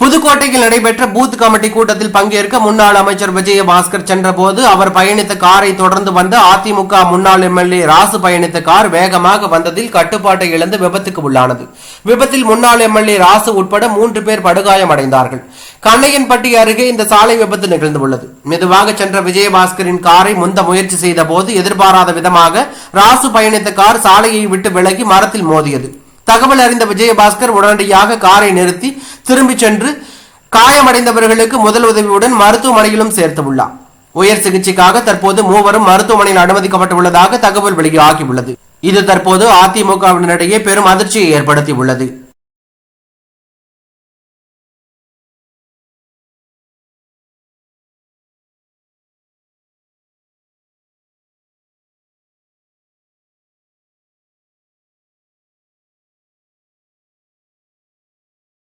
புதுக்கோட்டையில் நடைபெற்ற booth committee கூட்டத்தில் பங்கேற்க முன்னாள் அமைச்சர் விஜயபாஸ்கர் சென்றபோது அவர் பயணித்த காரை தொடர்ந்து வந்த அதிமுக முன்னாள் எம்எல்ஏ ராசு பயணித்த கார் வேகமாக வந்ததில் கட்டுப்பாட்டை இழந்து விபத்துக்கு உள்ளானது. விபத்தில் முன்னாள் எம்எல்ஏ ராசு உட்பட மூன்று பேர் படுகாயமடைந்தார்கள். கண்ணையன்பட்டி அருகே இந்த சாலை விபத்து நிகழ்ந்துள்ளது. மெதுவாக சென்ற விஜயபாஸ்கரின் காரை முந்த முயற்சி செய்த போது எதிர்பாராத விதமாக ராசு பயணித்த கார் சாலையை விட்டு விலகி மரத்தில் மோதியது. தகவல் அறிந்த விஜயபாஸ்கர் உடனடியாக காரை நிறுத்தி திரும்பிச் சென்று காயமடைந்தவர்களுக்கு முதல் உதவியுடன் மருத்துவமனையிலும் சேர்த்துள்ளார் உயர் சிகிச்சைக்காக தற்போது மூவரும் மருத்துவமனையில் அனுமதிக்கப்பட்டுள்ளதாக தகவல் வெளியாகியுள்ளது. இது தற்போது அதிமுகவினரிடையே பெரும் அதிர்ச்சியை ஏற்படுத்தியுள்ளது.